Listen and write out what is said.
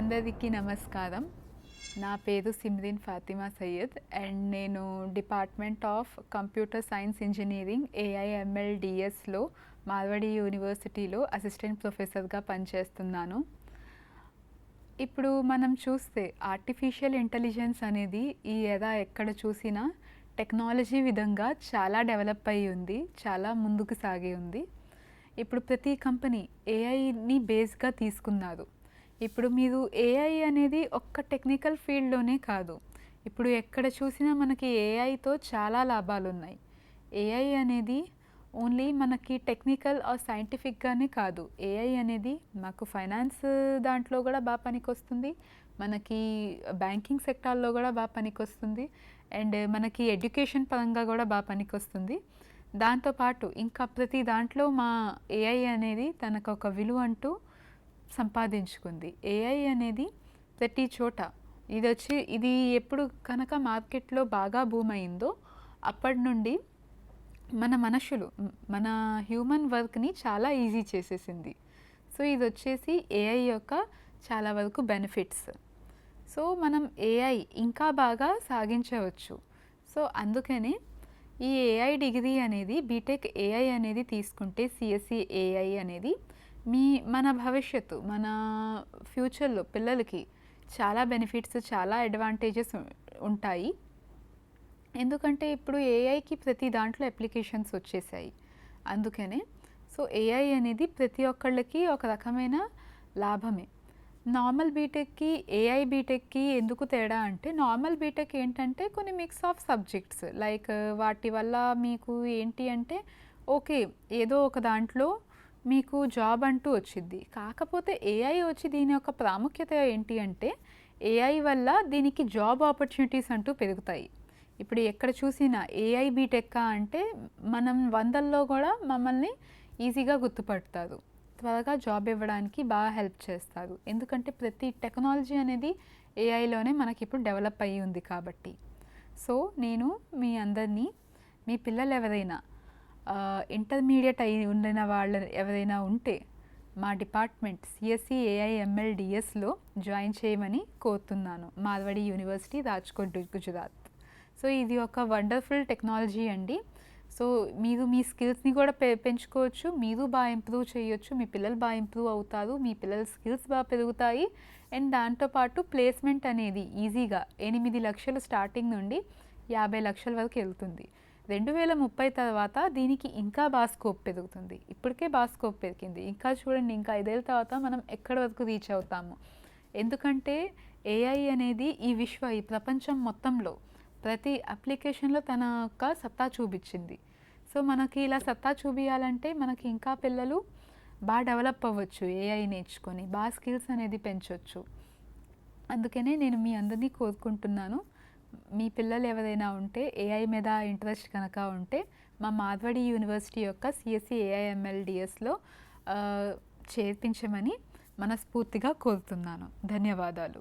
అందరికీ నమస్కారం. నా పేరు సిమ్రిన్ ఫాతిమా సయ్యద్ అండ్ నేను department of computer science engineering AIML డిఎస్లో Marwadi యూనివర్సిటీలో అసిస్టెంట్ ప్రొఫెసర్గా పనిచేస్తున్నాను. ఇప్పుడు మనం చూస్తే ఆర్టిఫిషియల్ ఇంటెలిజెన్స్ అనేది ఈ ఎరా ఎక్కడ చూసినా టెక్నాలజీ విధంగా చాలా డెవలప్ అయి ఉంది చాలా ముందుకు సాగి ఉంది. ఇప్పుడు ప్రతి కంపెనీ ఏఐని బేస్గా తీసుకున్నారు. ఇప్పుడు మీరు ఏఐ అనేది ఒక్క టెక్నికల్ ఫీల్డ్లోనే కాదు. ఇప్పుడు ఎక్కడ చూసినా మనకి ఏఐతో చాలా లాభాలు ఉన్నాయి ఏఐ అనేది ఓన్లీ మనకి టెక్నికల్ ఆర్ సైంటిఫిక్గానే కాదు. ఏఐ అనేది మాకు ఫైనాన్స్ దాంట్లో కూడా బాగా పనికొస్తుంది. మనకి బ్యాంకింగ్ సెక్టార్లో కూడా బాగా పనికొస్తుంది. అండ్ మనకి ఎడ్యుకేషన్ పరంగా కూడా బాగా పనికొస్తుంది. దాంతోపాటు ఇంకా ప్రతి దాంట్లో మా ఏఐ అనేది తనకు ఒక విలువ అంటూ సంపాదించుకుంది. ఏఐ అనేది ప్రతి చోట ఇది వచ్చి ఇది ఎప్పుడు కనుక మార్కెట్లో బాగా బూమ్ అయిందో అప్పటి నుండి మన మనుషులు మన హ్యూమన్ వర్క్ని చాలా ఈజీ చేసేసింది. సో ఇది వచ్చేసి ఏఐ యొక్క చాలా వరకు బెనిఫిట్స్ సో మనం ఏఐ ఇంకా బాగా సాగించవచ్చు. సో అందుకనే ఈ ఏఐ డిగ్రీ అనేది బీటెక్ ఏఐ అనేది తీసుకుంటే సిఎస్సి ఏఐ అనేది మీ మన భవిష్యత్తు మన ఫ్యూచర్లో పిల్లలకి చాలా బెనిఫిట్స్ చాలా అడ్వాంటేజెస్ ఉంటాయి. ఎందుకంటే ఇప్పుడు ఏఐకి ప్రతి దాంట్లో అప్లికేషన్స్ వచ్చేసాయి. అందుకనే సో ఏఐ అనేది ప్రతి ఒక్కళ్ళకి ఒక రకమైన లాభమే. నార్మల్ బీటెక్కి ఏఐ బీటెక్కి ఎందుకు తేడా అంటే నార్మల్ బీటెక్ ఏంటంటే కొన్ని మిక్స్ ఆఫ్ సబ్జెక్ట్స్. లైక్ వాటి వల్ల మీకు ఏంటి అంటే ఓకే ఏదో ఒక దాంట్లో మీకు జాబ్ అంటూ వచ్చింది కాకపోతే ఏఐ వచ్చి దీని యొక్క ప్రాముఖ్యత ఏంటి అంటే ఏఐ వల్ల దీనికి జాబ్ ఆపర్చునిటీస్ అంటూ పెరుగుతాయి. ఇప్పుడు ఎక్కడ చూసినా ఏఐ బీటెక్కా అంటే మనం వందల్లో కూడా మమ్మల్ని ఈజీగా గుర్తుపడతారు. త్వరగా జాబ్ ఇవ్వడానికి బాగా హెల్ప్ చేస్తారు. ఎందుకంటే ప్రతి టెక్నాలజీ అనేది ఏఐలోనే మనకి ఇప్పుడు డెవలప్ అయ్యి ఉంది కాబట్టి. సో నేను మీ అందరినీ మీ పిల్లలు ఎవరైనా ఇంటర్మీడియట్ అయి ఉండిన వాళ్ళు ఎవరైనా ఉంటే మా డిపార్ట్మెంట్ సిఎస్సి ఏఐఎంఎల్ డిఎస్లో జాయిన్ చేయమని కోరుతున్నాను. మార్వడి యూనివర్సిటీ రాజ్కోట్ గుజరాత్. సో ఇది ఒక వండర్ఫుల్ టెక్నాలజీ అండి. సో మీరు మీ స్కిల్స్ని కూడా పె పెంచుకోవచ్చు మీరు బాగా ఇంప్రూవ్ చేయొచ్చు మీ పిల్లలు బాగా ఇంప్రూవ్ అవుతారు మీ పిల్లల స్కిల్స్ బాగా పెరుగుతాయి. అండ్ దాంతోపాటు ప్లేస్మెంట్ అనేది ఈజీగా ఎనిమిది లక్షలు స్టార్టింగ్ నుండి యాభై లక్షల వరకు వెళ్తుంది. రెండు వేల ముప్పై తర్వాత దీనికి ఇంకా బాగా స్కోప్ పెరుగుతుంది. ఇప్పటికే బాగా స్కోప్ పెరిగింది. ఇంకా చూడండి ఇంకా ఐదేళ్ళ తర్వాత మనం ఎక్కడి వరకు రీచ్ అవుతాము? ఎందుకంటే ఏఐ అనేది ఈ విశ్వ ఈ ప్రపంచం మొత్తంలో ప్రతి అప్లికేషన్లో తన యొక్క సత్తా చూపించింది. సో మనకి ఇలా సత్తా చూపించాలంటే మనకి ఇంకా పిల్లలు బాగా డెవలప్ అవ్వచ్చు ఏఐ నేర్చుకొని బాగా స్కిల్స్ అనేది పెంచవచ్చు అందుకనే నేను మీ అందరినీ కోరుకుంటున్నాను. మీ పిల్లలు ఎవరైనా ఉంటే ఏఐ మీద ఇంట్రెస్ట్ కనుక ఉంటే మా మాధవడి యూనివర్సిటీ యొక్క సిఎస్సి ఏఐఎంఎల్డిఎస్లో చేర్పించమని మనస్ఫూర్తిగా కోరుతున్నాను. ధన్యవాదాలు.